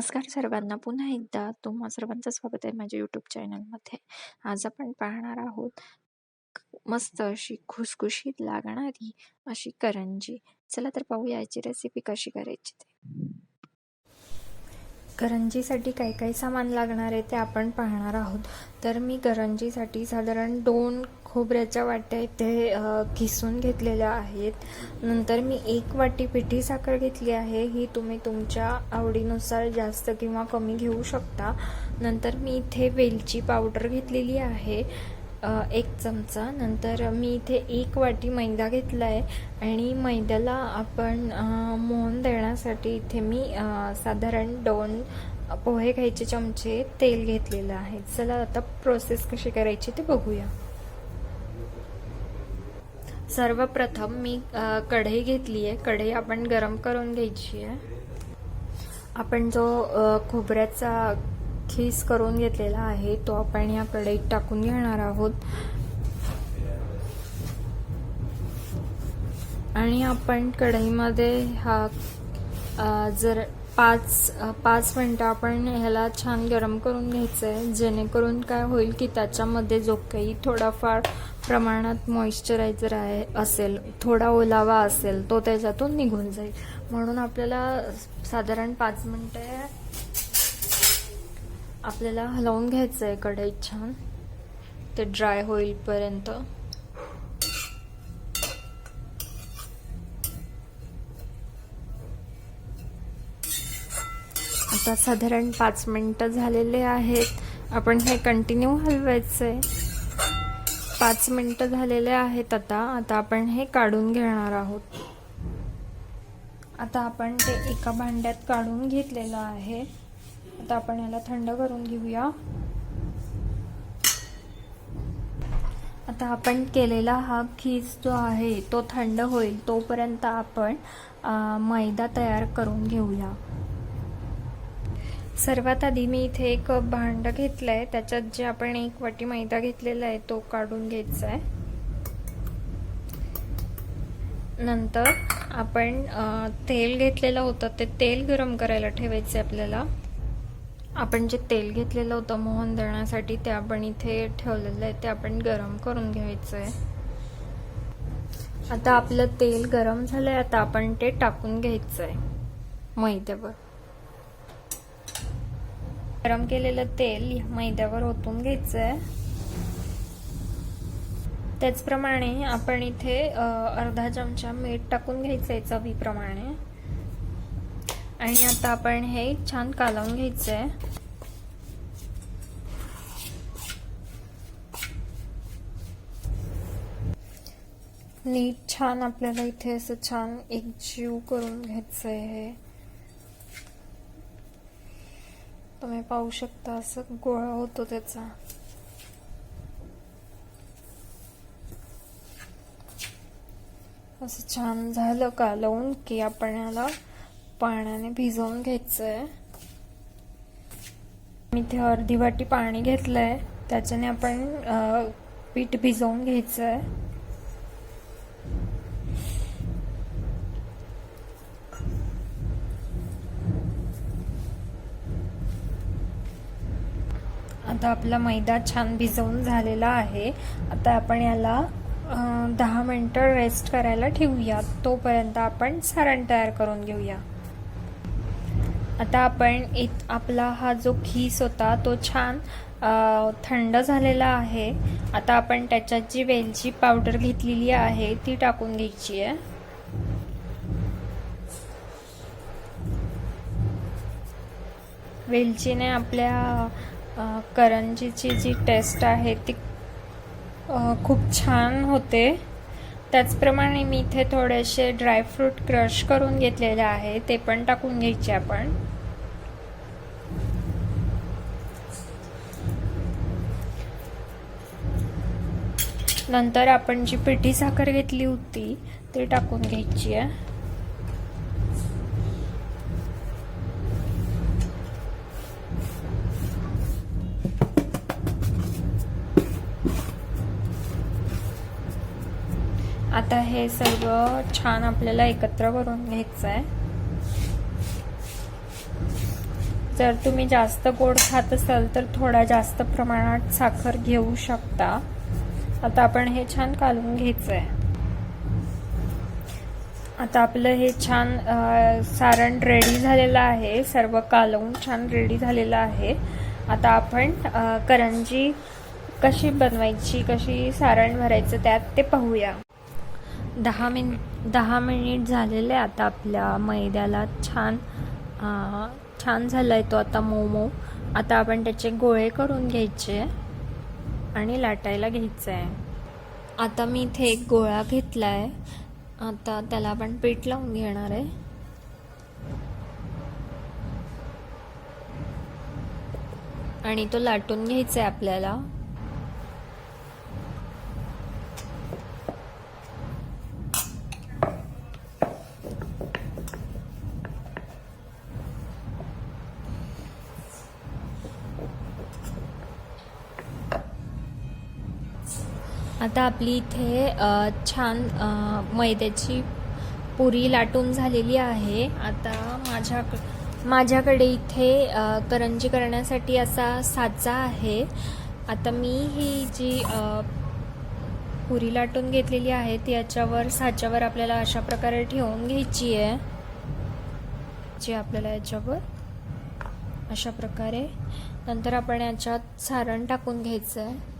नमस्कार सर्वांना. पुन्हा एकदा तुम्हा सर्वांचं स्वागत आहे माझ्या यूट्यूब चॅनलमध्ये आज आपण पाहणार आहोत मस्त अशी खुसखुशीत लागणारी अशी करंजी. चला तर पाहूया याची रेसिपी कशी करायची ते. करंजीसाठी काय काय सामान लागणार आहे ते आपण पाहणार आहोत. तर मी करंजीसाठी साधारण दोन खोबऱ्याच्या वाट्या इथे किसून घेतलेल्या आहेत. नंतर मी एक वाटी पिठी साखर घेतली आहे. ही तुम्ही तुमच्या आवडीनुसार जास्त किंवा कमी घेऊ शकता. नंतर मी इथे वेलची पावडर घेतलेली आहे. एक चमचा. नंतर मी इथे एक वाटी मैदा घेतला आहे आणि मैद्याला आपण मोहन देण्यासाठी इथे मी साधारण दोन पोहे घ्यायचे चमचे तेल घेतलेलं आहे. चला आता प्रोसेस कशी करायची ते बघूया. सर्वप्रथम मी कढई घेतली आहे. कढई आपण गरम करून घ्यायची आहे. आपण जो खोबऱ्याचा खीस करून घेतलेला आहे. तो आपण या कढईत टाकून घेणार आहोत. आणि आपण कढईमध्ये हा जर पाच पाच मिनटं आपण ह्याला छान गरम करून घ्यायचं आहे जेणेकरून काय होईल की त्याच्यामध्ये जो काही थोडाफार प्रमाणात मॉइश्चरायझर आहे असेल थोडा ओलावा असेल तो त्याच्यातून निघून जाईल. म्हणून आपल्याला साधारण पाच मिनटे आपल्याला हलवून घ्यायचं आहे कढईत छान. ते ड्राय होईलपर्यंत आता साधारण पाच मिनटं झालेले आहेत. आपण हे कंटिन्यू हलवायचं आहे पाच मिनटं झालेले आहेत आता. आता आपण हे काढून घेणार आहोत. आता आपण ते एका भांड्यात काढून घेतलेलं आहे. आता आपण याला थंड करून घेऊया. आता आपण केलेला हा खीज जो आहे तो थंड होईल तोपर्यंत आपण मैदा तयार करून घेऊया. सर्वात आधी मी इथे एक भांड घेतलं आहे त्याच्यात जे आपण एक वाटी मैदा घेतलेला आहे तो काढून घ्यायचा आहे नंतर आपण तेल घेतलेलं होतं ते तेल गरम करायला ठेवायचं आहे आपल्याला. आपण जे तेल घेतलेलं होतं मोहन दळण्यासाठी ते आपण इथे ठेवलेलं आहे. ते आपण गरम करून घ्यायचं आहे आता आपलं तेल गरम झालंय आता आपण ते टाकून घ्यायचं आहे मैद्यावर. गरम केलेलं तेल मैद्यावर ओतून घ्यायचं आहे त्याचप्रमाणे आपण इथे अर्धा चमचा मीठ टाकून घ्यायचं आहे चवीप्रमाणे. आणि आता आपण हे छान कालवून घ्यायचं आहे नीट छान आपल्याला इथे असं छान एक जीव करून घ्यायचं आहे हे. तुम्ही पाहू शकता असं गोळा होतो त्याचा. असं छान झालं का लावून की आपण याला पाण्याने भिजवून घ्यायचं आहे मी इथे अर्धी वाटी पाणी घेतलं आहे त्याच्याने आपण पीठ भिजवून घ्यायचं आहे आता आपला मैदा छान भिजवून झालेला आहे. आता आपण याला दहा मिनटं रेस्ट करायला ठेवूया तोपर्यंत आपण सारण तयार करून घेऊया. आता आपण इत आपला हा जो खीस होता तो छान थंड झालेला आहे. आता आपण त्याच्यात जी वेलची पावडर घेतलेली आहे ती टाकून घ्यायची आहे. वेलचीने आपल्या करंजीची जी टेस्ट आहे ती खूप छान होते. त्याचप्रमाणे मी इथे थोडेसे ड्रायफ्रूट क्रश करून घेतलेले आहे ते पण टाकून घ्यायचे आपण. नंतर आपण जी पिठी साखर घेतली होती ती टाकून घ्यायची आहे. आता हे सर्व छान आपल्याला एकत्र करून घ्यायचं आहे जर तुम्ही जास्त गोड खात असाल तर थोडा जास्त प्रमाणात साखर घेऊ शकता. आता आपण हे छान कालवून घ्यायचं आहे आता आपलं हे छान सारण रेडी झालेलं आहे. सर्व कालवून छान रेडी झालेलं आहे. आता आपण करंजी कशी बनवायची कशी सारण भरायचं त्यात ते पाहूया. दहा मिन दहा मिनिट झालेले आता आपल्या मैद्याला. छान छान झाला आहे तो आता मोमो. आता आपण त्याचे गोळे करून घ्यायचे आणि लाटायला घ्यायचं आहे आता मी इथे एक गोळा घेतला आहे आता त्याला आपण पीठ लावून घेणार आहे. आणि तो लाटून घ्यायचा आहे आपल्याला. आता आपली इथे छान मैद्याची पुरी लाटून झालेली आहे. आता माझ्या माझ्याकडे इथे करंजी करण्यासाठी असा साचा आहे. आता मी ही जी पुरी लाटून घेतलेली आहे ती याच्यावर साच्यावर आपल्याला अशा प्रकारे ठेवून घ्यायची आहे. जी आपल्याला याच्यावर अशा प्रकारे. नंतर आपण याच्यात सारण टाकून घ्यायचं आहे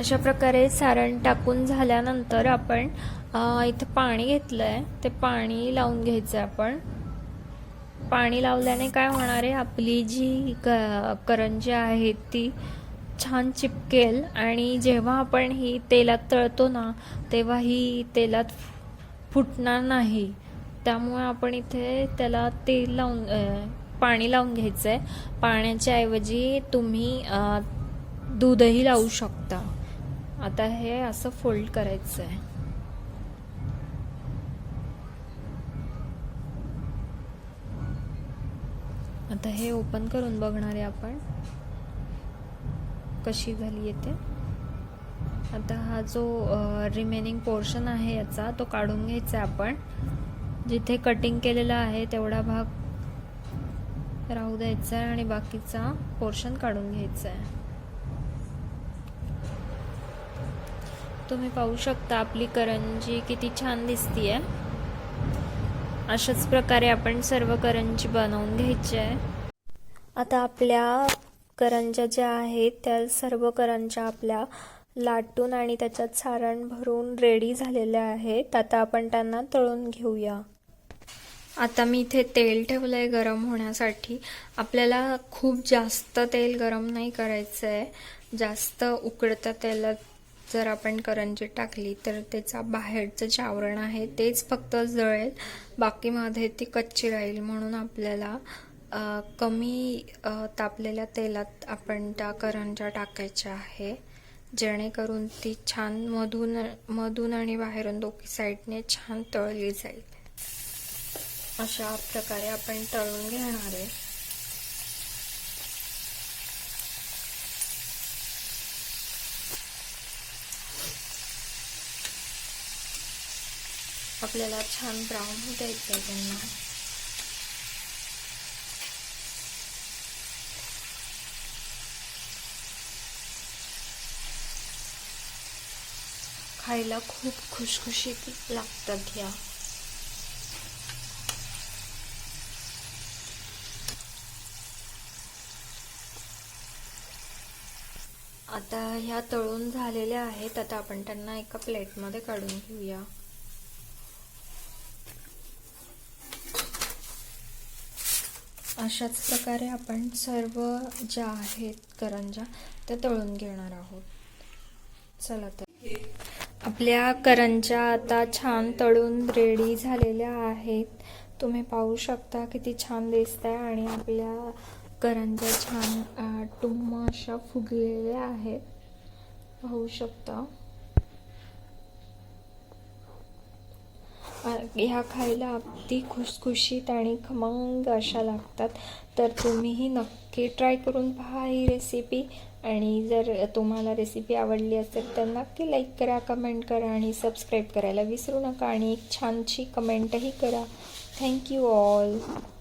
अशा प्रकारे सारण टाकून झाल्यानंतर आपण इथं पाणी घेतलं आहे ते पाणी लावून घ्यायचं आहे आपण. पाणी लावल्याने काय होणार आहे आपली जी क करंजी आहे ती छान चिपकेल आणि जेव्हा आपण ही तेलात तळतो ना तेव्हा ही तेलात फुटणार नाही. त्यामुळे आपण इथे त्याला तेल लावून पाणी लावून घ्यायचं आहे पाण्याच्या ऐवजी तुम्ही दूधही लावू शकता. आता हे असं फोल्ड करायचं आहे. आता हे ओपन करून बघणार आहे आपण. कशी झाली येते? आता हा जो रिमेनिंग पोर्शन आहे याचा तो काढून घ्यायचा आहे आपण. जिथे कटिंग केलेला आहे तेवढा भाग राहू द्यायचा आहे आणि बाकीचा पोर्शन काढून घ्यायचा आहे. तुम्ही पाहू शकता आपली करंजी किती छान दिसतीये. अशाच प्रकारे आपण सर्व करंजी बनवून घ्यायची आहे. आता आपल्या करंज्या ज्या आहेत त्या सर्व करंज्या आपल्या लाटून आणि त्याच्यात सारण भरून रेडी झालेल्या आहेत. आता आपण त्यांना तळून घेऊया. आता मी इथे तेल ठेवलं आहे गरम होण्यासाठी. आपल्याला खूप जास्त तेल गरम नाही करायचं आहे जास्त उकडत्या तेलात जर आपण करंजी टाकली तर त्याचा बाहेरचं जे आवरण आहे तेच फक्त जळेल. बाकीमध्ये ती कच्ची राहील म्हणून आपल्याला कमी तापलेल्या तेलात आपण त्या करंज्या टाकायच्या आहे. जेणेकरून ती छान मधून मधून आणि बाहेरून दोघी साईडने छान तळली जाईल. अशा प्रकारे आपण तळून घेणार आहे. आपल्याला छान ब्राऊन द्यायचं आहे त्यांना. खायला खूप खुशखुशीत लागतात ह्या. आता ह्या तळून झालेल्या आहेत आता आपण त्यांना एका प्लेटमध्ये काढून घेऊया. अशाच प्रकारे आपण सर्व ज्या आहेत करंजा त्या तळून घेणार आहोत. चला तर. आपल्या करंजा आता छान तळून रेडी झालेल्या आहेत. तुम्ही पाहू शकता किती छान दिसत आहे आणि आपल्या करंजा छान टुम्म अशा फुगलेल्या आहेत. पाहू शकता. ह्या खायला अगदी खुसखुशीत आणि खमंग अशा लागतात. तर तुम्हीही नक्की ट्राय करून पहा ही रेसिपी आणि जर तुम्हाला रेसिपी आवडली असेल तर नक्की लाईक करा कमेंट करा आणि सबस्क्राईब करायला विसरू नका. आणि एक छानशी कमेंटही करा. Thank you all